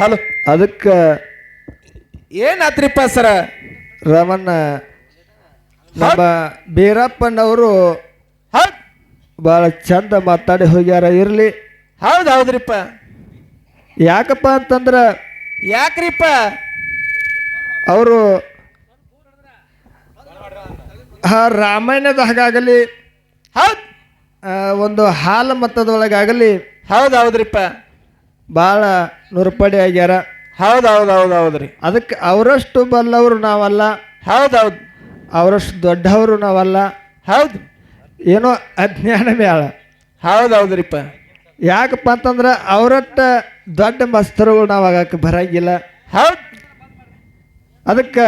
Hello. ಅದಕ್ಕೆ ಏನಾತ್ರಿಪ್ಪ ಸರ? ರಮಣ್ಣ ನಮ್ಮ ಬೀರಪ್ಪನವರು ಹೌದು. ಭಾಳ ಚಂದ ಮಾತಾಡಿ ಹೋಗ್ಯಾರ ಇರಲಿ. ಹೌದು ಹೌದ್ರಿಪ್ಪ. ಯಾಕಪ್ಪ ಅಂತಂದ್ರೆ ಯಾಕ್ರಿಪ್ಪ? ಅವರು ಆ ರಾಮಾಯಣದಾಗಲಿ ಹೌದ್. ಹೌದು ಒಂದು ಹಾಲು ಮತದೊಳಗಾಗಲಿ ಹೌದು ಹೌದ್ರಿಪ್ಪ. ಭಾಳ ನುರ್ಪಡಿ ಆಗ್ಯಾರ. ಹೌದು ಹೌದು ಹೌದು ಹೌದ್ರಿ ಅದಕ್ಕೆ ಅವರಷ್ಟು ಬಲ್ಲವರು ನಾವಲ್ಲ. ಹೌದು ಹೌದು ಅವರಷ್ಟು ದೊಡ್ಡವರು ನಾವಲ್ಲ. ಹೌದು. ಏನೋ ಅಜ್ಞಾನ ಮೇಳ ಹೌದು ಹೌದ್ರಿಪ್ಪ ಯಾಕಪ್ಪ ಅಂತಂದ್ರೆ ಅವರಟ್ಟ ದೊಡ್ಡ ಮಸ್ತರುಗಳು ನಾವು ಆಗಕ್ಕೆ ಬರಂಗಿಲ್ಲ. ಹೌದು. ಅದಕ್ಕೆ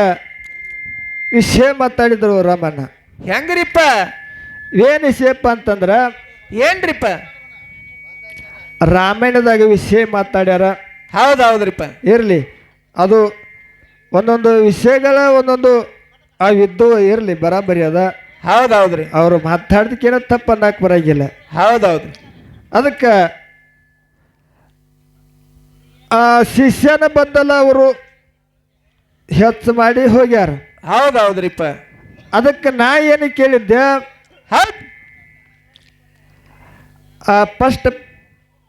ವಿಷಯ ಮಾತಾಡಿದ್ರು ರಾಮಣ್ಣ. ಹೆಂಗ್ರಿಪ್ಪ? ಏನು ವಿಷಯಪ್ಪ ಅಂತಂದ್ರೆ ಏನ್ರಿಪ್ಪ? ರಾಮಾಯಣದಾಗ ವಿಷಯ ಮಾತಾಡ್ಯಾರ. ಹೌದ್ ಹೌದ್ರಿಪ್ಪ ಇರಲಿ. ಅದು ಒಂದೊಂದು ವಿಷಯಗಳ ಒಂದೊಂದು ಅವಿದ್ದು ಇರಲಿ ಬರಾಬರಿ ಅದ. ಹೌದೌದ್ರಿ. ಹೌದ್ರಿ ಅವರು ಮಾತಾಡ್ದಕ್ಕೇನೋ ತಪ್ಪು ಅನ್ನಕ್ಕೆ ಬರಂಗಿಲ್ಲ. ಹೌದೌದ್ರಿ. ಹೌದು ಅದಕ್ಕೆ ಆ ಶಿಷ್ಯನ ಬದಲ ಅವರು ಹೆಚ್ಚು ಮಾಡಿ ಹೋಗ್ಯಾರ. ಹೌದೌದ್ರಿಪ್ಪ. ಹೌದ್ರಿಪ್ಪ ಅದಕ್ಕೆ ನಾ ಏನು ಕೇಳಿದ್ದೆ? ಹೌದ್. ಆ ಫಸ್ಟ್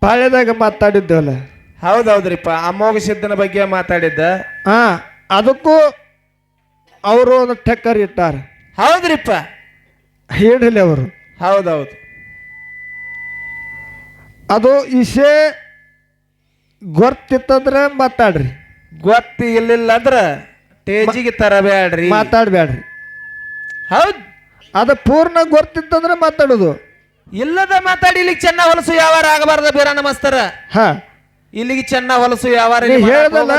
ಪಾಳ್ಯದಾಗ ಮಾತಾಡಿದ್ದೇವಲ್ಲ? ಹೌದ್ ಹೌದ್ರಿಪ್ಪ ಅಮೋಘ ಸಿದ್ಧನ ಬಗ್ಗೆ ಮಾತಾಡಿದ್ದ? ಹಾ ಅದಕ್ಕೂ ಅವರು ಒಂದು ಟಕ್ಕರ್ ಇಟ್ಟಾರ. ಹೌದ್ರಿಪ್ಪ. ಹೇಳಿಲ್ಲ ಅವರು. ಹೌದೌದು. ಹೌದು ಅದು ಇಷೆ ಗೊತ್ತಿತ್ತಂದ್ರೆ ಮಾತಾಡ್ರಿ. ಗೊತ್ತಿ ಇಲ್ಲಿಲ್ಲ ಅಂದ್ರ ಟೇಜಿಗೆ ತರಬೇಡ್ರಿ ಮಾತಾಡ್ಬ್ಯಾಡ್ರಿ. ಹೌದ್. ಅದು ಪೂರ್ಣ ಗೊತ್ತಿತ್ತಂದ್ರೆ ಮಾತಾಡೋದು. ಇಲ್ಲದ ಮಾತಾಡಿ ಇಲ್ಲಿಗೆ ಚೆನ್ನ ಹೊಲಸು ಯಾವಾರ ಆಗಬಾರ್ದ ಬೇರ ನಮಸ್ತಾರ. ಹಾಂ. ಇಲ್ಲಿಗೆ ಚೆನ್ನ ಹೊಲಸು ಹೇಳ್ದಲ್ಲ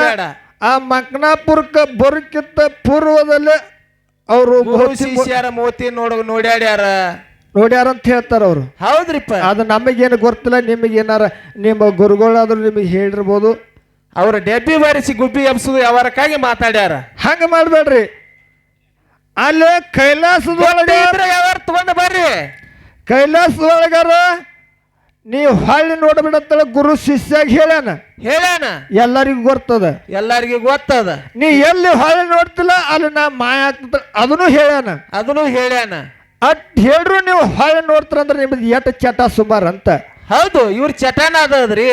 ಆ ಮಕ್ನಾಪುರಕ್ಕೆ ಬರೋಕ್ಕಿಂತ ಪೂರ್ವದಲ್ಲೇ ಅವರು ಶಿಷ್ಯರ ಮೋತಿ ನೋಡ ನೋಡ್ಯಾಡ್ಯಾರ. ನೋಡ್ಯಾರ ಅಂತ ಹೇಳ್ತಾರ ಅವರು. ಹೌದ್ರಿಪ್ಪ. ಅದು ನಮಗೇನು ಗೊತ್ತಿಲ್ಲ ನಿಮಗೆ ಏನಾರ ನಿಮ್ಮ ಗುರುಗಳಾದ್ರು ನಿಮಗೆ ಹೇಳಿರ್ಬೋದು. ಅವ್ರ ಡೆಬ್ಬಿ ಬಾರಿಸಿ ಗುಬ್ಬಿ ಎಬ್ಸುದು ಯಾವಾರಕ್ಕಾಗಿ ಮಾತಾಡ್ಯಾರ. ಹಂಗೆ ಮಾಡಬೇಡ್ರಿ. ಅಲ್ಲೇ ಕೈಲಾಸದೊಳಗೆ ಯಾವಾರ ತಗೊಂಡ ಬರ್ರಿ. ಕೈಲಾಸದೊಳಗಾರ ನೀವು ಹಳ್ಳಿ ನೋಡ್ಬಿಡತ್ತಳ ಗುರು ಶಿಷ್ಯಾಗ ಹೇಳ್ಯಾನ. ಹೇಳ್ಯಾನ. ಎಲ್ಲರಿಗೂ ಗೊತ್ತದ. ಎಲ್ಲರಿಗೂ ಗೊತ್ತದ. ನೀ ಎಲ್ಲಿ ಹಳ್ಳಿ ನೋಡ್ತಿಲ್ಲ ಅಲ್ಲಿ ನಾ ಮಾಯ ಆಗ್ತದ ಅದನ್ನು ಹೇಳ್ಯಾನ. ಅದನ್ನು ಹೇಳ್ಯಾನ. ಅಟ್ ಹೇಳ್ರು ನೀವು ಹಳ್ಳಿ ನೋಡ್ತಾರ ಅಂದ್ರೆ ನಿಮ್ದು ಎಟ್ ಚಟ ಸುಮಾರು ಅಂತ. ಹೌದು ಇವ್ರ ಚಟನ ಅದದ್ರಿ.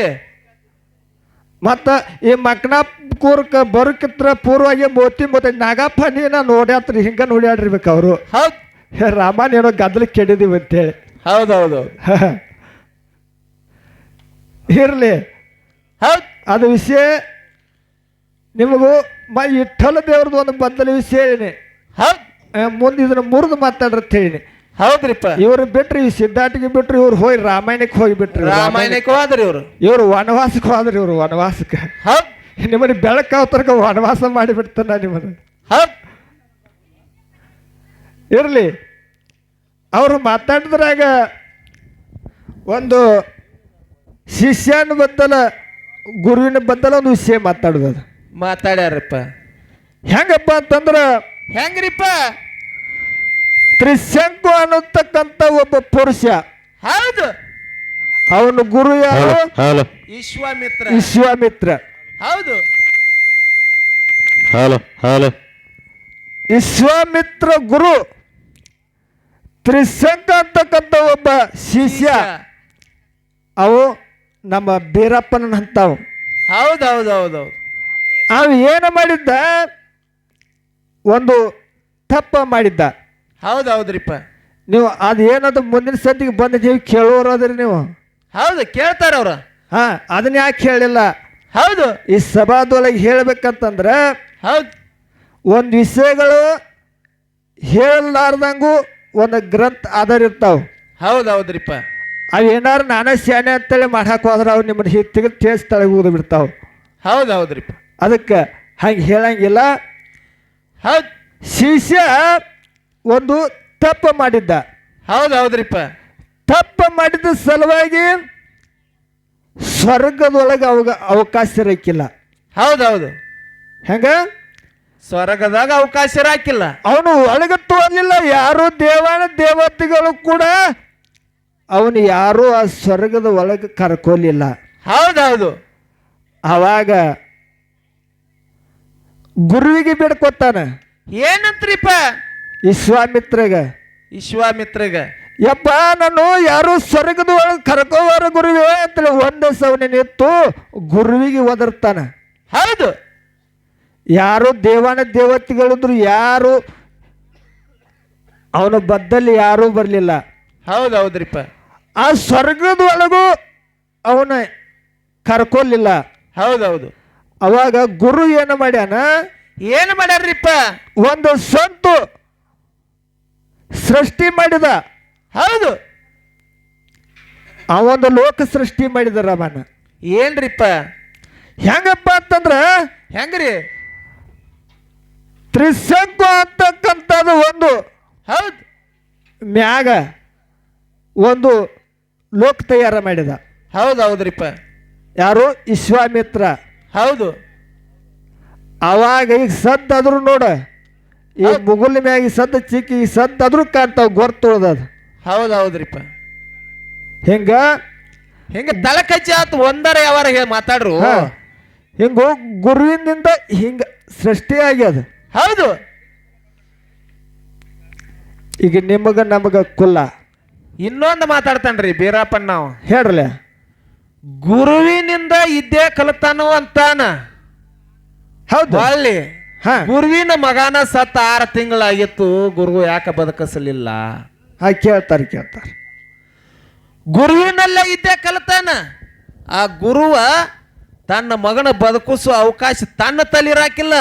ಮತ್ತ ಈ ಮಕ್ನ ಕೂರ್ಕ ಬರುಕಿತ್ರ ಪೂರ್ವಾಗಿ ಮೋತಿ ಮೋತಿ ನಾಗಪ್ಪ ನೀನ ನೋಡ್ಯಾತ್ರಿ ಹಿಂಗ ನೋಡ್ಯಾಡಿರ್ಬೇಕು ಅವರು. ಹೌದ್. ರಾಮನ್ ಏನೋ ಗದ್ದಲ ಕೆಡಿದೀವಿ ಅಂತೇಳಿ ಹೌದೌದು ಇರಲಿ. ಹೌದು. ಅದು ವಿಷಯ ನಿಮಗೂ ಮ ಇಟ್ಟಲ ದೇವ್ರದ್ದು ಒಂದು ಬದಲ ವಿಷಯ ಹೇಳಿನಿ ಹೌದು. ಮುಂದೆ ಇದನ್ನ ಮುರಿದು ಮಾತಾಡ್ರತ್ ಹೇಳಿನಿ ಹೌದ್ರಿಪ್ಪ. ಇವ್ರು ಬಿಟ್ರಿ ಸಿದ್ಧಾಟಿಗೆ ಬಿಟ್ರಿ ಇವ್ರು ಹೋಗಿ ರಾಮಾಯಣಕ್ಕೆ ಹೋಗಿ ಬಿಟ್ರಿ. ರಾಮಾಯಣಕ್ಕೆ ಹೋದ್ರಿ ಇವ್ರು. ಇವರು ವನವಾಸಕ್ಕೆ ಹೋದ್ರಿ ಇವರು ವನವಾಸಕ್ಕೆ. ಹೌದು. ನಿಮ್ಮನ್ನ ಬೆಳಕಾವತರ್ಕ ವನವಾಸ ಮಾಡಿಬಿಡ್ತಾನ ನಿಮ್ಮನ್ನ. ಹೌದು. ಇರಲಿ. ಅವರು ಮಾತಾಡಿದ್ರಾಗ ಒಂದು ಶಿಷ್ಯನ ಬದ್ದಲ ಗುರುವಿನ ಬದ್ದಲ ಒಂದು ವಿಷಯ ಮಾತಾಡೋದು ಅದು. ಮಾತಾಡ್ಯಾರಪ್ಪ. ಹೆಂಗಪ್ಪ ಅಂತಂದ್ರೆ ಹೆಂಗ್ರಿಪ್ಪ? ತ್ರಿಶಂಕು ಅನ್ನತಕ್ಕಂಥ ಒಬ್ಬ ಪುರುಷ. ಹೌದು. ಅವನು ಗುರು ಯಾರು? ಹಲೋ ವಿಶ್ವಾಮಿತ್ರ. ವಿಶ್ವಾಮಿತ್ರ. ಹೌದು. ಹಲೋ ಹಲೋ ವಿಶ್ವಾಮಿತ್ರ ಗುರು ತ್ರಿಶಂಕ ಅಂತಕ್ಕಂಥ ಒಬ್ಬ ಶಿಷ್ಯ. ಅವು ನಮ್ಮ ಬೀರಪ್ಪನ ಅಂತವು. ಹೌದು ಹೌದು ಹೌದು ಹೌದು ಅವ ಏನು ಮಾಡಿದ್ದ? ಒಂದು ತಪ್ಪ ಮಾಡಿದ್ದ. ಹೌದು ಹೌದ್ರಿಪ್ಪ ನೀವು ಅದು ಏನದು ಮುಂದಿನ ಸತಿಗೆ ಬಂದ ನೀವು ಕೇಳೋರದ್ರಿ ನೀವು? ಹೌದು ಕೇಳ್ತಾರ ಅವ್ರ. ಹಾ ಅದನ್ನ ಯಾಕೆ ಹೇಳಿಲ್ಲ? ಹೌದು. ಈ ಸಭಾದೊಳಗೆ ಹೇಳ್ಬೇಕಂತಂದ್ರೆ ಹೌದು. ಒಂದು ವಿಷಯಗಳು ಹೇಳಲಾರ್ದಂಗೂ ಒಂದು ಗ್ರಂಥ ಆಧಾರ ಇರ್ತಾವ್. ಹೌದು ಹೌದ್ರಿಪ್ಪ ಅವು ಏನಾರು ನಾನೇ ಶಾನೆ ಅಂತೇಳಿ ಮಾಡಕ್ಕೆ ಹೋದ್ರೆ ಅವು ನಿಮ್ಮನ್ನ ಹಿತ್ತಿಗೆ ತೇಸ್ ಟೇಸ್ಟ್ ತಳಗೆ ಹೋಗಿ ಬಿಡ್ತಾವೆ. ಹೌದು ಹೌದ್ರಿಪ್ಪ ಅದಕ್ಕೆ ಹಂಗೆ ಹೇಳಂಗಿಲ್ಲ. ಹೌದು. ಶಿಷ್ಯ ಒಂದು ತಪ್ಪು ಮಾಡಿದ್ದ. ಹೌದು ಹೌದ್ರಿಪ್ಪ. ತಪ್ಪು ಮಾಡಿದ ಸಲುವಾಗಿ ಸ್ವರ್ಗದೊಳಗೆ ಅವಾಗ ಅವಕಾಶ ಇರಕ್ಕಿಲ್ಲ ಹೌದು ಹೌದು. ಹೆಂಗ? ಸ್ವರ್ಗದಾಗ ಅವಕಾಶ ಇರಾಕಿಲ್ಲ. ಅವನು ಒಳಗೆ ತೋರ್ಲಿಲ್ಲ ಯಾರು ದೇವಾನ ದೇವತೆಗಳು ಕೂಡ ಅವನು ಯಾರೂ ಆ ಸ್ವರ್ಗದ ಒಳಗೆ ಕರ್ಕೊಲಿಲ್ಲ. ಹೌದೌದು. ಹೌದು ಆವಾಗ ಗುರುವಿಗೆ ಬೇಡ್ಕೊತಾನೆ. ಏನಂತ್ರಿಪ್ಪ? ವಿಶ್ವಾಮಿತ್ರಗ ವಿಶ್ವಾಮಿತ್ರಗ ಯಪ್ಪ ನಾನು ಯಾರು ಸ್ವರ್ಗದ ಒಳಗೆ ಕರ್ಕೋವಾರ ಗುರುವೇ ಅಂತೇಳಿ ಒಂದೇ ಸವನೆ ನಿಂತು ಗುರುವಿಗೆ ಒದರ್ತಾನ. ಹೌದು. ಯಾರು ದೇವಾನ ದೇವತೆಗಳಿದ್ರು ಯಾರು ಅವನ ಬದ್ದಲ್ಲಿ ಯಾರೂ ಬರಲಿಲ್ಲ. ಹೌದು ಹೌದ್ರಿಪ್ಪ ಆ ಸ್ವರ್ಗದೊಳಗೂ ಅವನ ಕರ್ಕೊಲ್ಲಿಲ್ಲ. ಹೌದೌದು. ಅವಾಗ ಗುರು ಏನು ಮಾಡ್ಯಾನ? ಏನು ಮಾಡ್ಯಾರ್ರಿಪ್ಪ? ಒಂದು ಸಂತು ಸೃಷ್ಟಿ ಮಾಡಿದ. ಹೌದು. ಆ ಒಂದು ಲೋಕ ಸೃಷ್ಟಿ ಮಾಡಿದ ರಾಮನ. ಏನ್ರಿಪ್ಪ? ಹೆಂಗಪ್ಪ ಅಂತಂದ್ರ ಹೆಂಗ್ರಿ? ತ್ರಿಸಂಕು ಅಂತಕ್ಕಂಥದ್ದು ಒಂದು. ಹೌದು. ಮ್ಯಾಗ ಒಂದು ಲೋಕ ತಯಾರ ಮಾಡಿದ. ಹೌದು ಹೌದ್ರಿಪ್ಪ. ಯಾರು? ವಿಶ್ವಾಮಿತ್ರ. ಹೌದು. ಅವಾಗ ಈಗ ಸದ್ದಾದ್ರು ನೋಡ. ಈ ಮುಗುಲ್ ಮ್ಯಾಗ ಸದ್ದ ಚಿಕ್ಕಿ ಸದ್ದಾದ್ರೂ ಕಾಣ್ತಾವ ಅದು ಹೌದು ಹೌದ್ರಿಪ್ಪ. ಹಿಂಗ? ಹಿಂಗ ತಳ ಕಚ್ಚಿ ಆತು ಒಂದರ ಯಾವಾರ ಹೇಳಿ ಮಾತಾಡ್ರು. ಹೋಗ್ ಗುರುವಿನಿಂದ ಹಿಂಗ ಸೃಷ್ಟಿ ಆಗ್ಯದ. ಹೌದು. ಈಗ ನಿಮಗ ನಮಗ ಕುಲ್ಲ ಇನ್ನೊಂದು ಮಾತಾಡ್ತಾನ್ರಿ ಬೀರಪ್ಪನ್ ನಾವು. ಹೇಳ್ರಲ್ಲ ಗುರುವಿನಿಂದ ಇದ್ದೇ ಕಲಿತಾನು ಅಂತಾನ? ಹೌದು. ಅಲ್ಲಿ ಹಾ. ಗುರುವಿನ ಮಗನ ಸತ್ತ ಆರು ತಿಂಗಳಾಗಿತ್ತು ಗುರು ಯಾಕೆ ಬದುಕಿಸಲಿಲ್ಲ? ಹಾ ಕೇಳ್ತಾರೆ ಕೇಳ್ತಾರೆ. ಗುರುವಿನಲ್ಲೇ ಇದ್ದೇ ಕಲಿತಾನ? ಆ ಗುರುವ ತನ್ನ ಮಗನ ಬದುಕಿಸುವ ಅವಕಾಶ ತನ್ನ ತಲಿರಾಕಿಲ್ಲ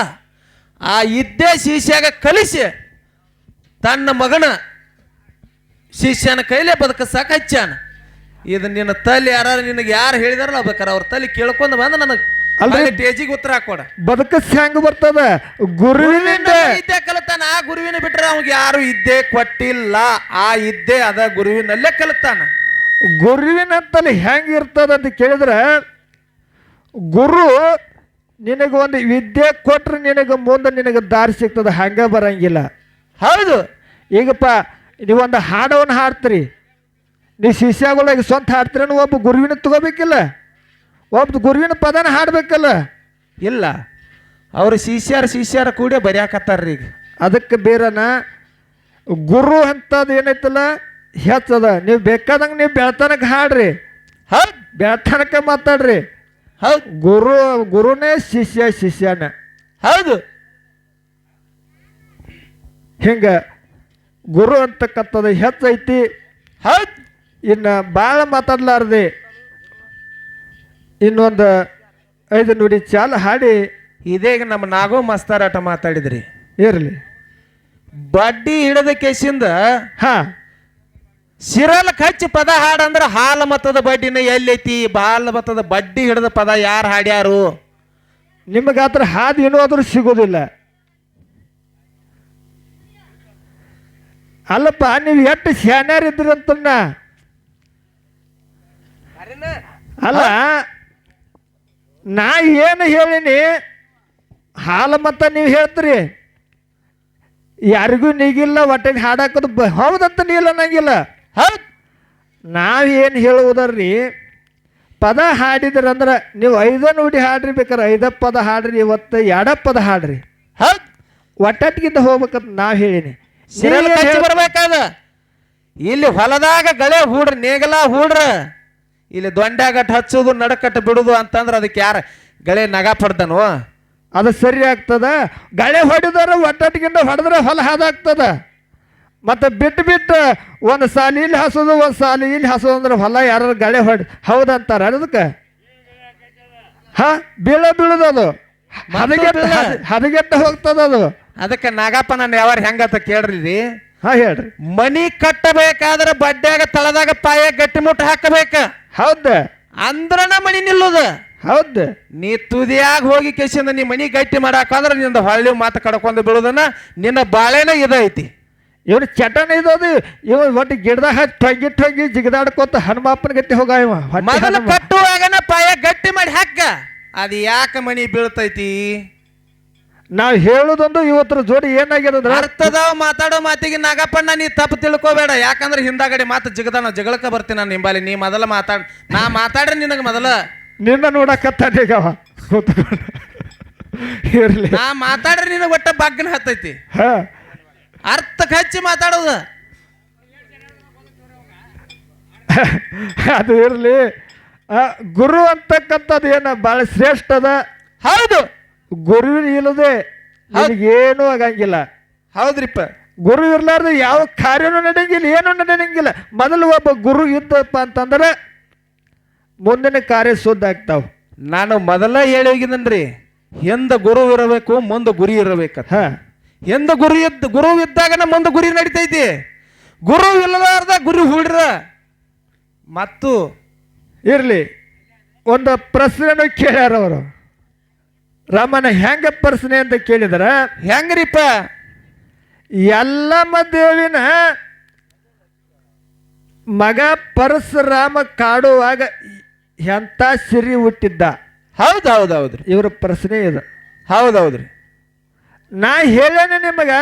ಆ ಇದ್ದೇ ಶಿಷ್ಯಾಗ ಕಲಿಸಿ ತನ್ನ ಮಗನ ಶಿಷ್ಯನ ಕೈಲೇ ಬದುಕಸಾಕ ಹಚ್ಚಾನ. ಇದು ನಿನ್ನ ತಲೆ ಯಾರು ನಿನಗೆ ಯಾರು ಹೇಳಿದಾರಲ್ಲ ಬೇಕಾರೆ ಅವ್ರ ತಲೆ ಕೇಳ್ಕೊಂಡು ಬಂದ ನನಗೆ ಅಲ್ರಿ? ಟೇಜಿಗೆ ಉತ್ತರ ಹಾಕೋಡ ಬದುಕಸ್ ಹೆಂಗ್ ಬರ್ತದ? ಗುರುವಿನಿಂದ ಇದ್ದೇ ಕಲಿತಾನ. ಆ ಗುರುವಿನ ಬಿಟ್ರೆ ಅವ್ಗೆ ಯಾರು ಇದ್ದೆ ಕೊಟ್ಟಿಲ್ಲ. ಆ ಇದ್ದೆ ಅದ ಗುರುವಿನಲ್ಲೇ ಕಲಿತಾನ. ತಲೆ ಹೆಂಗ್ ಇರ್ತದ ಅಂತ ಕೇಳಿದ್ರೆ ಗುರು ನಿನಗೆ ಒಂದು ವಿದ್ಯೆ ಕೊಟ್ರೆ ನಿನಗೆ ಮುಂದೆ ನಿನಗೆ ದಾರಿ ಸಿಗ್ತದ ಹಂಗ ಬರಂಗಿಲ್ಲ. ಹೌದು. ಈಗಪ್ಪ ನೀವೊಂದು ಹಾಡವನ್ನು ಹಾಡ್ತೀರಿ. ನೀವು ಶಿಷ್ಯಗಳಿಗೆ ಸ್ವಂತ ಹಾಡ್ತೀರ ಒಬ್ಬ ಗುರುವಿನ ತಗೋಬೇಕಿಲ್ಲ. ಒಬ್ಬ ಗುರುವಿನ ಪದನ ಹಾಡಬೇಕಲ್ಲ. ಇಲ್ಲ. ಅವ್ರು ಶಿಷ್ಯರ ಶಿಷ್ಯರ ಕೂಡ ಬರೆಯಾಕತ್ತಾರ್ರಿ ಈಗ. ಅದಕ್ಕೆ ಬೇರೆನ ಗುರು ಅಂತದ್ದು ಏನೈತಲ್ಲ ಹೆಚ್ಚದ. ನೀವು ಬೇಕಾದಂಗೆ ನೀವು ಬೆಳ್ತನಕ್ಕೆ ಹಾಡ್ರಿ. ಹೌದು. ಬೆಳ್ತನಕ್ಕೆ ಮಾತಾಡ್ರಿ. ಹೌದು. ಗುರು ಗುರುನೇ ಶಿಷ್ಯ ಶಿಷ್ಯನ. ಹೌದು. ಹಿಂಗ ಗುರು ಅಂತಕ್ಕಂಥದ್ದು ಹೆಚ್ಚೈತಿ. ಹೌದು. ಇನ್ನು ಭಾಳ ಮಾತಾಡ್ಲಾರ್ದೆ. ಇನ್ನೊಂದು ಐದು ನುಡಿ ಚಾಲ ಹಾಡಿ. ಇದೇಗ ನಮ್ಮ ನಾಗೋ ಮಸ್ತಾರಾಟ ಮಾತಾಡಿದ್ರಿ. ಇರಲಿ. ಬಡ್ಡಿ ಹಿಡದ ಕೇಸಿಂದ ಹಾ. ಸಿರಲ್ ಕಚ್ಚಿ ಪದ ಹಾಡಂದ್ರೆ ಹಾಲ ಮತದ ಬಡ್ಡಿನ ಎಲ್ಲೈತಿ. ಬಾಲ ಮತದ ಬಡ್ಡಿ ಹಿಡದ ಪದ ಯಾರು ಹಾಡ್ಯಾರು? ನಿಮಗಾದ್ರೆ ಹಾದಿ ಆದ್ರೂ ಸಿಗೋದಿಲ್ಲ. ಅಲ್ಲಪ್ಪ ನೀವು ಎಷ್ಟು ಶಾನ್ಯಾರಿದ್ರಿ ಅಂತನ್ನ? ಅಲ್ಲ ನಾ ಏನು ಹೇಳಿನಿ? ಹಾಲು ಮತ್ತ ನೀವು ಹೇಳ್ತೀರಿ. ಯಾರಿಗೂ ನೀಗಿಲ್ಲ ಹೊಟ್ಟೆಗೆ ಹಾಡಾಕೋದು ಬ ಹೌದಂತ ನೀಲ್ಲ ನಂಗಿಲ್ಲ ಹೌದ್. ನಾವು ಏನು ಹೇಳುವುದರ್ರಿ ಪದ ಹಾಡಿದ್ರಂದ್ರೆ ನೀವು ಐದ ನುಡಿ ಹಾಡ್ರಿ ಬೇಕಾರೆ ಐದ ಪದ ಹಾಡ್ರಿ ಇವತ್ತು ಎರಡ ಪದ ಹಾಡ್ರಿ. ಹೌದ್. ಒಟ್ಟಟ್ಟಿಗಿಂತ ಹೋಗ್ಬೇಕಂತ ನಾವು ಹೇಳಿನಿ. ಕಚ್ಚಿ ಬರ್ಬೇಕಾದ. ಇಲ್ಲಿ ಹೊಲದಾಗ ಗಳೆ ಹೂಡ್ರಿ ನೇಗಲ ಹೂಡ್ರ. ಇಲ್ಲಿ ದೊಂಡ್ಯಾಗಟ್ ಹಚ್ಚೋದು ನಡಕಟ್ಟ ಬಿಡುದು ಅಂತಂದ್ರೆ ಅದಕ್ಕೆ ಯಾರ ಗಳೆ ನಗ ಪಡ್ದನು? ಅದು ಸರಿ ಆಗ್ತದ. ಗಳೆ ಹೊಡೆದ್ರೆ ಒಟ್ಟಟ್ಟಿಗಿಂತ ಹೊಡೆದ್ರೆ ಹೊಲ ಹಾದಾಗ್ತದ. ಮತ್ತೆ ಬಿಟ್ಟು ಬಿಟ್ಟು ಒಂದು ಸಾಲಿ ಇಲ್ಲಿ ಹಸೋದು ಒಂದು ಸಾಲಿ ಇಲ್ಲಿ ಹಸೋದು ಅಂದ್ರೆ ಹೊಲ ಯಾರು ಗಳೆ ಹೊಡ್ ಹೌದಂತಾರ ಅದಕ್ಕೆ? ಹಾ? ಬೀಳ ಬೀಳುದು ಅದು. ಹದಗೆಟ್ಟ ಹೋಗ್ತದ ಅದು ಅದಕ್ಕೆ ನಾಗಪ್ಪ ನನ್ನ ಹೆಂಗ ಹೆಂಗತ್ತ ಕೇಳ್ರಿ ಹಾ ಹೇಳ್ರಿ. ಮನಿ ಕಟ್ಟಬೇಕಾದ್ರೆ ಬಡ್ಡ್ಯಾಗ ತಳದಾಗ ಪಾಯ ಗಟ್ಟಿ ಮುಟ್ಟ ಹಾಕಬೇಕ. ಹೌದ. ಅಂದ್ರನ ಮನಿ ನಿಲ್ಲುದ. ಹೌದು. ನೀ ತುದಿಯಾಗ ಹೋಗಿ ಕೇಸಿಂದ ನೀ ಮನಿ ಗಟ್ಟಿ ಮಾಡಾಕಂದ್ರ ನಿಂದ ಹೊಳ್ಳಿ ಮಾತು ಕಡ್ಕೊಂಡು ಬೀಳುದನ್ನ ನಿನ್ನ ಬಾಳೆನ ಇದೈತಿ. ಇವನು ಚಟನ ಇದ್ದದು ಇವ ಒಟ್ಟು ಗಿಡದಾಗ ಹಚ್ಚಿ ಟೊಂಗಿ ಟೊಂಗಿ ಜಿಗದಾಡ್ಕೊತ ಹನುಮಪ್ಪನ ಗಟ್ಟಿ ಹೋಗ ಇವ ಮೊದಲು. ಕಟ್ಟುವಾಗನ ಪಾಯ ಗಟ್ಟಿ ಮಾಡಿ ಹಾಕ ಅದು ಯಾಕೆ ಮನಿ ಬೀಳ್ತೈತಿ? ನಾವ್ ಹೇಳುದೊಂದು ಇವತ್ತರ ಜೋಡಿ ಏನಾಗ್ಯದಂದ್ರ ಅರ್ಥದ ಮಾತಾಡೋ ಮಾತಿಗೆ ನಾಗಪ್ಪಣ್ಣ ನೀ ತಪ್ಪು ತಿಳ್ಕೊಬೇಡ. ಯಾಕಂದ್ರೆ ಹಿಂದಾಗಡೆ ಮಾತು ಜಿಗದ ನಾ ಜಗಳಕ್ಕ ಬರ್ತೀನಿ ನಾನು ನಿಂಬಲ್ಲಿ. ನೀ ಮೊದಲ ಮಾತಾಡ್ ನಾ ಮಾತಾಡ್ರಿ ನಿನಗೆ ಮೊದಲ. ನಿನ್ನ ನೋಡಕತ್ತಾನ ಈಗ ಅವ. ಕೂತ್ಕೊಂಡು. ಇರ್ಲಿ. ನಾ ಮಾತಾಡ್ರಿ ನಿನಗೆ ಒಟ್ಟ ಬಗ್ನ ಹತ್ತೈತಿ. ಹಾ. ಅರ್ಥಕ್ಕೆ ಹಚ್ಚಿ ಮಾತಾಡೋದು. ಅದು ಇರಲಿ. ಗುರು ಅಂತಕ್ಕಂಥದ್ದು ಏನ ಭಾಳ ಶ್ರೇಷ್ಠ ಅದ ಹೌದು. ಗುರು ಇಲ್ಲದೆ ಏನೂ ಆಗಂಗಿಲ್ಲ. ಹೌದ್ರಿಪ್ಪ. ಗುರು ಇರ್ಲಾರ್ದೆ ಯಾವ ಕಾರ್ಯನೂ ನಡೆಯಂಗಿಲ್ಲ ಏನೂ ನಡೆಯಂಗಿಲ್ಲ. ಮೊದಲು ಒಬ್ಬ ಗುರು ಇದ್ದಪ್ಪ ಅಂತಂದ್ರೆ ಮುಂದಿನ ಕಾರ್ಯ ಶುದ್ಧ ಆಗ್ತಾವ. ನಾನು ಮೊದಲ ಹೇಳಿ ಹೋಗಿದ್ದನ್ರಿ ಹಿಂದ ಗುರು ಇರಬೇಕು ಮುಂದೆ ಗುರಿ ಇರಬೇಕು ಹಾ. ಹಿಂದ ಗುರು ಇದ್ದ ಗುರು ಇದ್ದಾಗ ಮುಂದೆ ಗುರಿ ನಡಿತೈತಿ. ಗುರು ಇಲ್ಲದಾರ್ದ ಗುರಿ ಹೂಡ್ರ. ಮತ್ತು ಇರಲಿ ಒಂದು ಪ್ರಶ್ನೆನೂ ಕೇಳ್ಯಾರ ಅವರು. ರಾಮನ ಹೆಂಗ ಪ್ರಶ್ನೆ ಅಂತ ಕೇಳಿದ್ರ ಹೆಂಗ್ರಿಪ್ಪ? ಎಲ್ಲಮ್ಮ ದೇವಿನ ಮಗ ಪರಶುರಾಮ ಕಾಡುವಾಗ ಎಂತ ಸಿರಿ ಹುಟ್ಟಿದ್ದ. ಹೌದು ಹೌದು ಹೌದ್ರಿ ಇವ್ರ ಪ್ರಶ್ನೆ ಇದು. ಹೌದು ಹೌದ್ರಿ ನಾ ಹೇಳೇನೆ ನಿಮಗ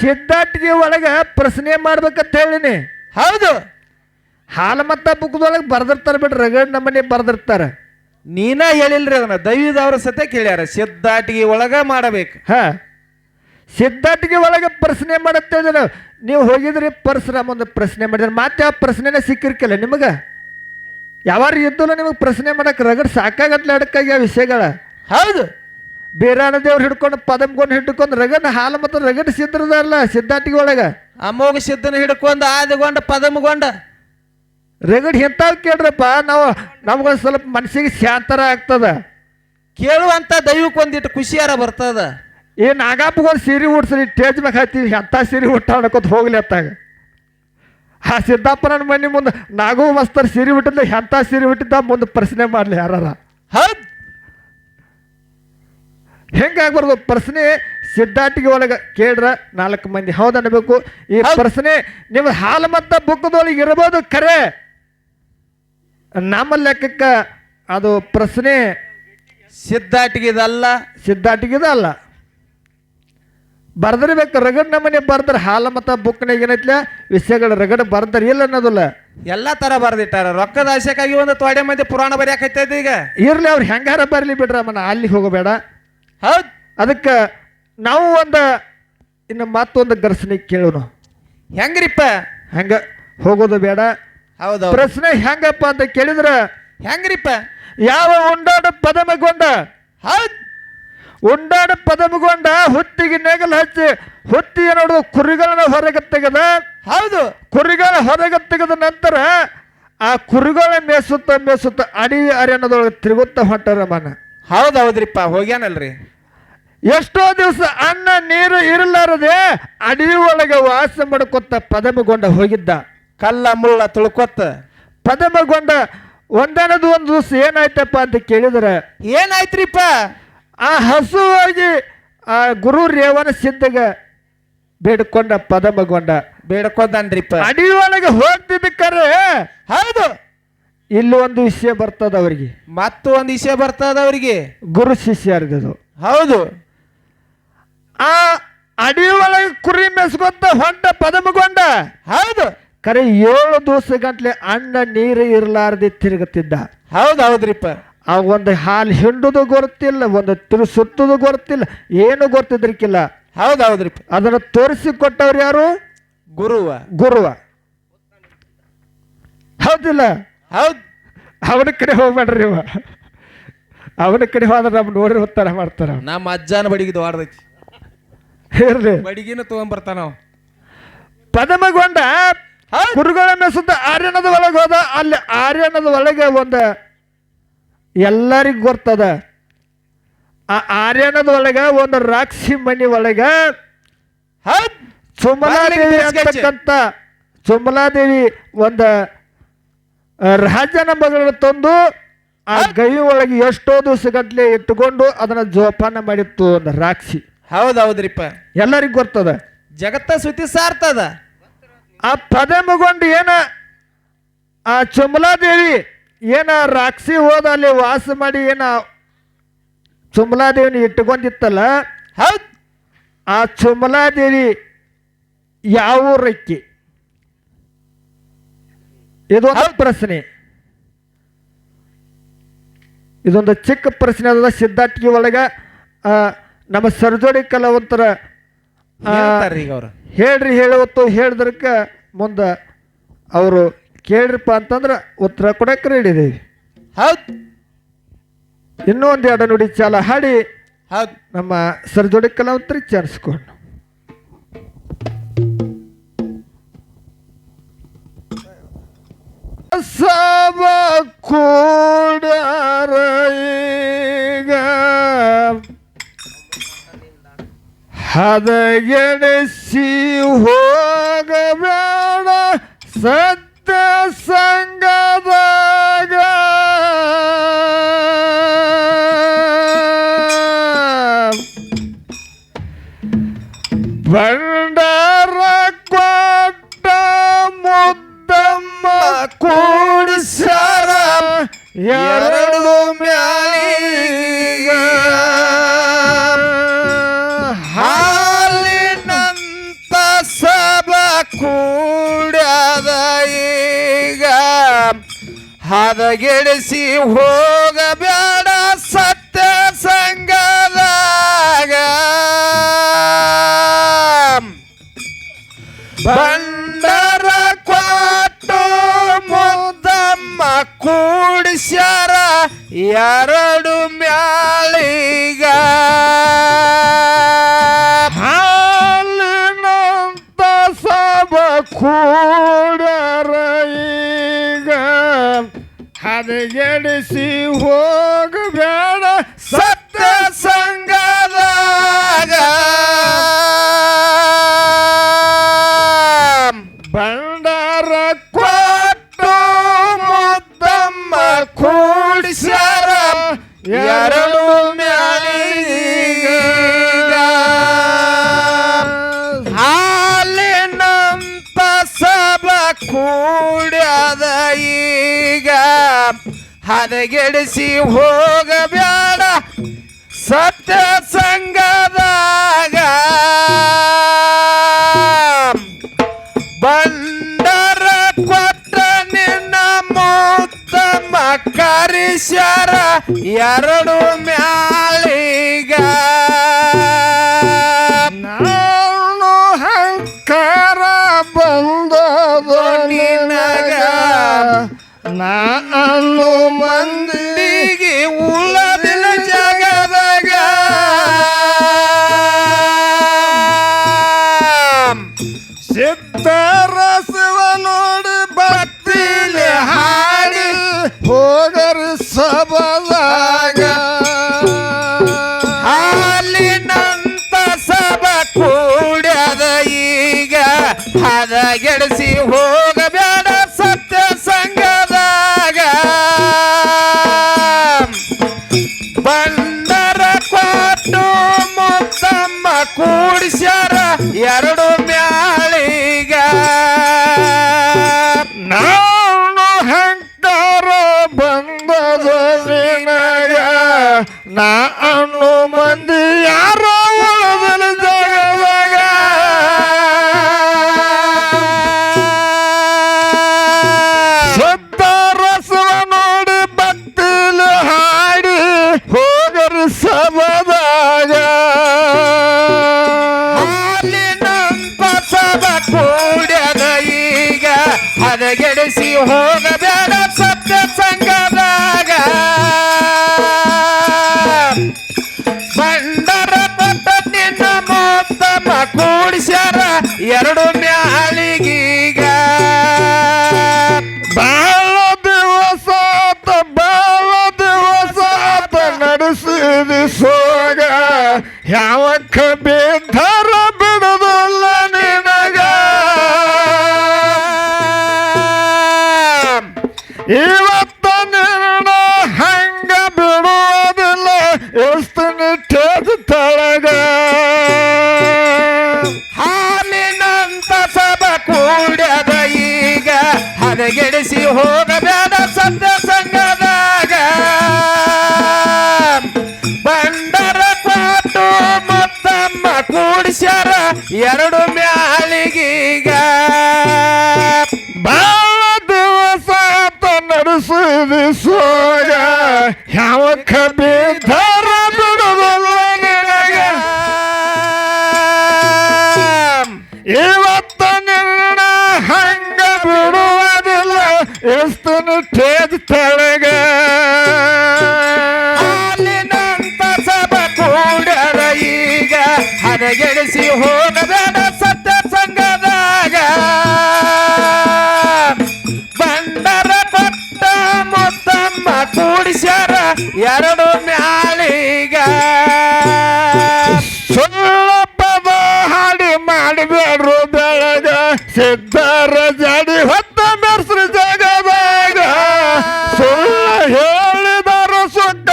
ಸಿದ್ಧಾಟಿಗೆ ಒಳಗ ಪ್ರಶ್ನೆ ಮಾಡ್ಬೇಕಂತ ಹೇಳಿನಿ. ಹೌದು. ಹಾಲು ಮತ್ತ ಬುಕ್ದೊಳಗೆ ಬರ್ದಿರ್ತಾರೆ ಬಿಡ್ರಿ ರಗಡ್ ನಮ್ಮನೆ ಬರ್ದಿರ್ತಾರ. ನೀನ ಹೇಳಿಲ್ರಿ ಅದನ್ನ. ದೈವದವ್ರ ಸತೆ ಕೇಳ್ಯಾರ. ಸಿದ್ಧಾಟಿಗೆ ಒಳಗ ಮಾಡಬೇಕು. ಹ. ಸಿದ್ಧಾಟಿಗೆ ಒಳಗೆ ಪ್ರಶ್ನೆ ಮಾಡತ್ತೆ ನಾವು ನೀವು ಹೋಗಿದ್ರಿ ಪರಶುರಾಮ ಒಂದು ಪ್ರಶ್ನೆ ಮಾಡಿದ್ರೆ ಮತ್ತೆ ಆ ಪ್ರಶ್ನೆನೇ ಸಿಕ್ಕಿರ್ಕಿಲ್ಲ ನಿಮಗೆ? ಯಾವಾರ ಇದ್ದಲ್ಲ ನಿಮಗೆ ಪ್ರಶ್ನೆ ಮಾಡಕ್ಕೆ ರಗಡ್ ಸಾಕಾಗತ್ಲೆ ಅಡಕ್ಕಾಗಿ ಆ ವಿಷಯಗಳ? ಹೌದು. ಬೇರಾನ ದೇವ್ರು ಹಿಡ್ಕೊಂಡು ಪದಮ್ಗೊಂಡು ಹಿಡ್ಕೊಂಡು ರಗಡ್ ಹಾಲು ಮತ್ತು ರಗಡ್ ಸಿದ್ಧರದಲ್ಲ ಸಿದ್ಧಾಟಿಗೆ ಒಳಗೆ? ಅಮೋಘ ಸಿದ್ಧನ ಹಿಡ್ಕೊಂಡು ಆದಗೊಂಡ ಪದಮಗೊಂಡ ರಗಡ್ ಎಂಥದ್ದು ಕೇಳ್ರಪ್ಪ ನಾವು ನಮ್ಗೊಂದು ಸ್ವಲ್ಪ ಮನಸ್ಸಿಗೆ ಶಾಂತರ ಆಗ್ತದ. ಕೇಳುವಂತ ದೈವಕ್ಕೆ ಒಂದಿಟ್ಟು ಖುಷಿಯಾರ ಬರ್ತದ. ಏ ನಾಗಪ್ಪಗೊಂದು ಸೀರೆ ಉಡ್ಸ್ರಿ ಟೇಜ್ ಮ್ಯಾಗ ಹಾಕ್ತೀವಿ ಎಂಥ ಸೀರೆ ಉಟ್ಟಾಡ್ಕೊತ ಹೋಗ್ಲಿ ಅತ್ತಾಗ. ಆ ಸಿದ್ದಪ್ಪನ ಮನೆ ಮುಂದೆ ನಾಗು ಮಸ್ತರ್ ಸೀರೆ ಬಿಟ್ಟಿದ್ದ ಎಂಥ ಸೀರೆ ಬಿಟ್ಟಿದ್ದ ಮುಂದೆ ಪ್ರಶ್ನೆ ಮಾಡಲಿ ಯಾರಾರ. ಹೌದು. ಹೆಂಗಾಗ್ಬಾರ್ದು ಪ್ರಶ್ನೆ ಸಿದ್ಧಾಟಿಗೆ ಒಳಗೆ ಕೇಳ್ರ ನಾಲ್ಕು ಮಂದಿ. ಹೌದು ಅನ್ಬೇಕು. ಈ ಪ್ರಶ್ನೆ ನಿಮ್ಮ ಹಾಲು ಮತ್ತು ಬುಕ್ಕದೊಳಗೆ ಇರ್ಬೋದು ಖರೆ ನಮ್ಮ ಲೆಕ್ಕಕ್ಕೆ ಅದು ಪ್ರಶ್ನೆ ಸಿದ್ದಾಟಿಗಿದಲ್ಲ ಸಿದ್ದಾಟಿಗಿದಲ್ಲ ಅಲ್ಲ ಬರ್ದಿರ್ಬೇಕು ರಗಡ್ ನಮ್ಮನೆ ಬರ್ದ್ರ ಹಾಲ ಮತ್ತ ಬುಕ್ನಾಗ ಏನೈತ್ಲ? ವಿಷಯಗಳ ರಗಡ್ ಬರ್ದಾರ ಇಲ್ಲ ಅನ್ನೋದಿಲ್ಲ. ಎಲ್ಲಾ ತರ ಬರ್ದಿಟ್ಟಾರ. ರೊಕ್ಕದ ಆಸೆಕ್ಕಾಗಿ ಒಂದು ತೊಡೆ ಮಂದಿ ಪುರಾಣ ಬರೆಯಾಕೈತೈತಿ ಈಗ. ಇರ್ಲಿ ಅವ್ರು ಹೆಂಗಾರ ಬರ್ಲಿ ಬಿಡ್ರಮ್ಮನ ಅಲ್ಲಿಗೆ ಹೋಗಬೇಡ. ಹೌದು. ಅದಕ್ಕೆ ನಾವು ಒಂದು ಇನ್ನು ಮತ್ತೊಂದು ಘರ್ಷಣೆ ಕೇಳೋನು. ಹೆಂಗ್ರಿಪ್ಪ? ಹಂಗ ಹೋಗೋದು ಬೇಡ. ಹೌದೌದು. ಪ್ರಶ್ನೆ ಹೆಂಗಪ್ಪ ಅಂತ ಕೇಳಿದ್ರ ಹೆಂಗ್ರಿಪ್ಪ? ಯಾವ ಉಂಡಾಡ ಪದಮಗೊಂಡ? ಹೌದು. ಉಂಡಾಡ ಪದಮಗೊಂಡ ಹುತ್ತಿಗೆ ನೇಗಲು ಹಚ್ಚಿ ಹುತ್ತಿಯ ನೋಡು ಕುರಿಗಳನ್ನ ಹೊರಗೆ ತೆಗೆದ ಹೌದು. ಕುರಿಗಳ ಹೊರಗೆ ತೆಗೆದ ನಂತರ ಆ ಕುರಿಗಳ ಮೇಸುತ್ತ ಮೇಸುತ್ತ ಅಡಿ ಅರಣ್ಯದೊಳಗೆ ತಿರುಗುತ್ತಾ ಹೊಂಟಾರ ಮನ. ಹೌದ್ ಹೌದ್ರಿಪ್ಪ ಹೋಗ್ಯಾನಲ್ರಿ. ಎಷ್ಟೋ ದಿವಸ ಅನ್ನ ನೀರು ಇರಲಾರದೆ ಅಡಿ ಒಳಗೆ ವಾಸ ಮಾಡ್ಕೊತ ಪದಮಗೊಂಡ ಹೋಗಿದ್ದ. ಕಲ್ಲ ಮುಳ್ಳ ತುಳ್ಕೊತ್ತ. ಪದಮಗೊಂಡ ಒಂದನದು ಒಂದು ದಿವಸ ಏನಾಯ್ತಪ್ಪ ಅಂತ ಕೇಳಿದ್ರೆ ಏನಾಯ್ತ್ರಿಪ್ಪ? ಆ ಹಸುವಾಗಿ ಆ ಗುರು ರೇವನ ಸಿದ್ಧಗ ಬೇಡ್ಕೊಂಡ ಪದಮಗೊಂಡ. ಬೇಡ್ಕೊಂಡ್ರಿಪ್ಪ ಅಡವಿ ಒಳಗೆ ಹೋಗ್ತಿದ್ದಕ್ಕರೆ ಹೌದು. ಇಲ್ಲಿ ಒಂದು ವಿಷಯ ಬರ್ತದ ಅವರಿಗೆ. ಮತ್ತೊಂದು ಒಂದ್ ವಿಷಯ ಬರ್ತದ ಅವ್ರಿಗೆ. ಗುರು ಶಿಷ್ಯರ್ಗದು ಹೌದು. ಆ ಅಡವಿ ಒಳಗೆ ಕುರಿ ಮೆಸ್ಕೊಂತ ಹೊಂಟ ಪದಮಗೊಂಡ. ಹೌದು. ಕರೆ ಏಳು ದಿವಸ ಗಂಟ್ಲೆ ಅಣ್ಣ ನೀರು ಇರಲಾರ್ದೆ ತಿರುಗುತ್ತಿದ್ದ. ಹೌದು ಹೌದ್ರಿಪ್ಪ. ಆ ಒಂದು ಹಾಲು ಹಿಂಡುದು ಗೊತ್ತಿಲ್ಲ ಒಂದು ತಿರು ಸುತ್ತದು ಗೊತ್ತಿಲ್ಲ ಏನು ಗೊತ್ತಿದ್ರಿಕ್ಕಿಲ್ಲ ಹೌದು ಹೌದ್ರಿಪ್ಪ. ಅದನ್ನು ತೋರಿಸಿ ಕೊಟ್ಟವ್ರು ಯಾರು? ಗುರುವ. ಗುರುವ. ಹೌದಿಲ್ಲ? ಹೌದು. ಅವನ ಕಡೆ ಹೋಗ್ಬೇಡ್ರಿ ಇವ ಅವನ ಕಡೆ ಹೋದ್ರೆ ನಮ್ ನೋಡಿ ಉತ್ತರ ಮಾಡ್ತಾರ ನಮ್ಮ ಅಜ್ಜನ ಬಡಿಗಿದ್ ಹೇಳ್ರಿ ಇರ್ಲಿ. ಬಡಿಗಿನ ತಗೊಂಡ್ಬರ್ತಾನ. ಪದಮಗೊಂಡ ಹೌದ್. ಮೆಸದ ಆರ್ಯನದ ಒಳಗೆ ಹೋದ. ಅಲ್ಲಿ ಆರ್ಯನದ ಒಳಗೆ ಒಂದು ಎಲ್ಲರಿಗೂ ಗೊತ್ತದ. ಆ ಆರ್ಯನದ ಒಳಗೆ ಒಂದು ರಾಕ್ಷಿ ಮನಿ ಒಳಗೆ ಸುಮಲಾದೇವಿ ಅಂತಕ್ಕಂತ. ಅಂತಕ್ಕಂಥ ಸುಮಲಾದೇವಿ ಒಂದು ರಾಜನ ಮಗಳನ್ನು ತಂದು ಆ ಗೈ ಒಳಗೆ ಎಷ್ಟೋ ದಿವಸ ಗಟ್ಟಲೆ ಇಟ್ಟುಕೊಂಡು ಅದನ್ನ ಜೋಪಾನ ಮಾಡಿತ್ತು ಒಂದು ರಾಕ್ಷಿ. ಹೌದೌದ್ರಿಪ್ಪ. ಎಲ್ಲರಿಗೂ ಗೊತ್ತದ. ಜಗತ್ತ ಸುದ್ದಿ ಸಾರ್ತದ ಆ ಪದಮಗೊಂಡು ಏನ ಆ ಚುಮಲಾದೇವಿ ಏನ ರಾಕ್ಷಿ ಹೋದ ಅಲ್ಲಿ ವಾಸ ಮಾಡಿ ಏನ ಚುಮಲಾದೇವಿನ ಇಟ್ಟುಕೊಂಡಿತ್ತಲ್ಲ? ಹೌದು. ಆ ಚುಮಲಾದೇವಿ ಯಾವ ಊರಕ್ಕಿ ಇದೊಂದು. ಪ್ರಶ್ನೆ. ಇದೊಂದು ಚಿಕ್ಕ ಪ್ರಶ್ನೆ. ಅದ ಸಿದ್ಧಾಟಿಗೆ ಒಳಗೆ ನಮ್ಮ ಸರ್ಜೋಡಿ ಕಲಾವಂತರ ಈಗ ಅವ್ರು. ಹೇಳ್ರಿ ಹೇಳುವತ್ತು ಹೇಳಿದ್ರಕ್ಕ ಮುಂದೆ ಅವರು ಕೇಳ್ರಿಪ್ಪ ಅಂತಂದ್ರೆ ಉತ್ತರ ಕೊಡಕ್ಕೆ ರೆಡಿ ಹೌದು. ಇನ್ನೂ ಒಂದು ಎರಡು ನುಡಿ ಚಾಲ ಹಾಡಿ. ಹೌದು. ನಮ್ಮ ಸರ್ಜೋಡಿ ಕಲಾವಂತರಿಗೆ ಚಾರಿಸ್ಕೊಂಡು. ಸಬ ಕೂಡರ ಈಗ ಹದಗೆಡಿಸಿ ಹೋಗಬೇಡ. ಸತ್ಯ ಹದಗೆಡಿಸಿ ಹೋಗಬೇಡ ಸತ್ಯ ಸಂಗದಾಗ ಬಂಡರ ಕೊಟ್ಟು ಮುದ್ದಮ್ಮ ಕೂಡಿಸ್ಯಾರ ಎರಡು ಮ್ಯಾಳಿಗ. ಹಾಲಿನಂತ ಸಬ ಕೂಡರ ಹದಗೆಡಿಸಿ ಹೋಗಬೇಡ ಸತ್ಯ ಸಂಗದಾಗ ಬಂಡಾರ ಕೊಟ್ಟು ಮುದ್ದಮ್ಮ ಕೂಡಿಸ್ಯಾರ. ಎರಡು ಕೂಡ್ಯದ ಈಗ? ಹದಗೆಡಿಸಿ ಹೋಗಬೇಡ ಸತ್ಯ ಸಂಗದಾಗ ಬಂಡರ ಕೊಟ್ಟ ನಿನ್ನ ಮುತ್ತಮ್ಮ ಕರಿಸ್ಯಾರ ಎರಡು ಮ್ಯಾಲಿಗ ನಾನು ಮಂದಿಗೆ ಉಳ್ಳದಿಲ್ಲ ಜಗದಾಗ. ಸಿದ್ಧರಸವ ನೋಡಿ ಭಕ್ತಿಲಿ ಹಾಡಿ ಹೋಗರು ಸಬದಾಗ ಹಾಲಿನಂತ ಸಭ ಕೂಡ್ಯದ ಈಗ ಹದಗೆಡಿಸಿ ಹೋಗಬೇಡ ಹದಗೆಡಿಸಿ ಇವತ್ತು ನಿರ್ಣ ಹಂಗ ಬಿಡುವುದಿಲ್ಲ. ಎಸ್ತನ ಛೇದ ತಳಗ. ಹಾಲಿನಂತ ಸಭ ಕೂಡರ ಈಗ ಹರಗೆಡಿಸಿ ಹೋದ ಸತ್ಯ ಸಂಗದಾಗ ಬಂಡರ ಪಟ್ಟ ಮೊತ್ತಮ್ಮ ಕೂಡಿಸ್ಯಾರ. ಎರಡು ಮ್ಯಾ ಸಿದ್ಧರ ಜಾಡಿ ಹೊತ್ತ ಮೆರ್ಸ್ರಿ ಜಗದಾಗ. ಸುಳ್ಳ ಹೇಳಿದಾರ ಸುಖ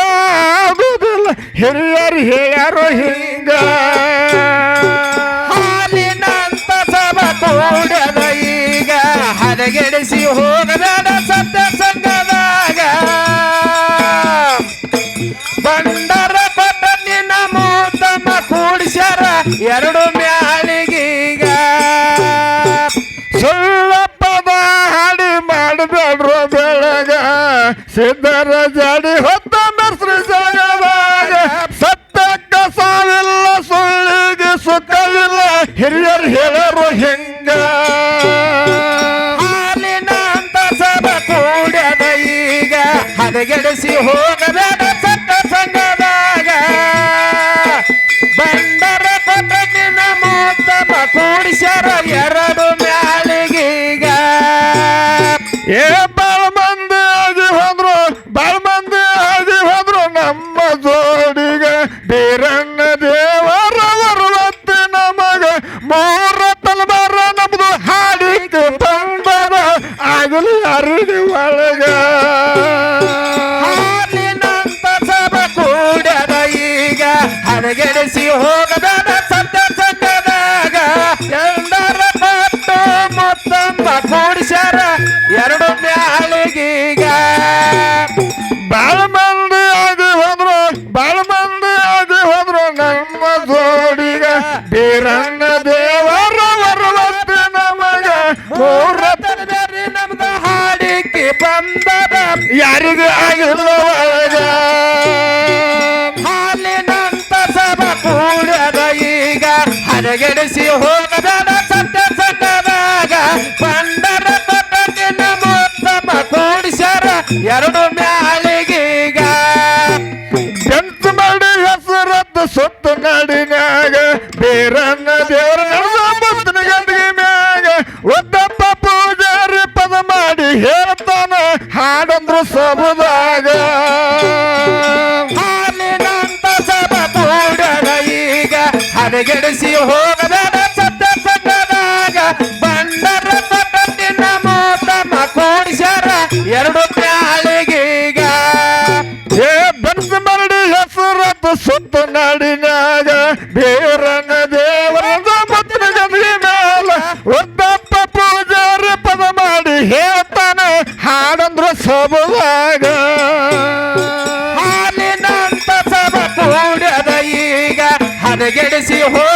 ಆಗುದಿಲ್ಲ. ಹಿರಿಯರು ಹೇಳ್ಯಾರು ಹಿಂಗ. ಹಾಲಿನಂತ ಸಭ ಕೂಡದ ಈಗ. ಹದಗೆಡಿಸಿ ಹೋಗದ ಸತ್ಯ ಸಂಗದಾಗ ಬಂಡರ ಕೊಟ್ಟ ನಿನ್ನ ಮೂತಮ್ಮ ಕೂಡಿಸ್ಯಾರ. ಎರಡು ನಮ್ಮ ಜೋಡಿಗ ಬೀರಣ್ಣ ದೇವರ ಬರುವಂತೆ ನಮಗ. ಮೂರ ನಮ್ಮ ಹಾಡಿಕೆ ಬಂದದ. ಯಾರಿಗೂ ಆಗಿಲ್ಲ ಹಾಲಿನಂತ ಸಭ ಕೂಡದ ಈಗ. ಹರಗೆಡಿಸಿ ಹೋಗಬೇಡ ಸತ್ಯ ಸಂಘದಾಗ ಬಂಡರ ಕೊಟ್ಟಿನ ಮೊತ್ತಮ ಕೂಡಿಸ್ಯಾರ ಎರಡು ಹೇಳ್ತಾನ ಹಾಡಂದ್ರು ಸಬದಾಗ ಹಾಲಿನಂತ ಸಬ ಈಗ ಹದಗೆಡಿಸಿ ಹೋಗಬೇಡ ಹಾಲಿನಂತ ಸಭ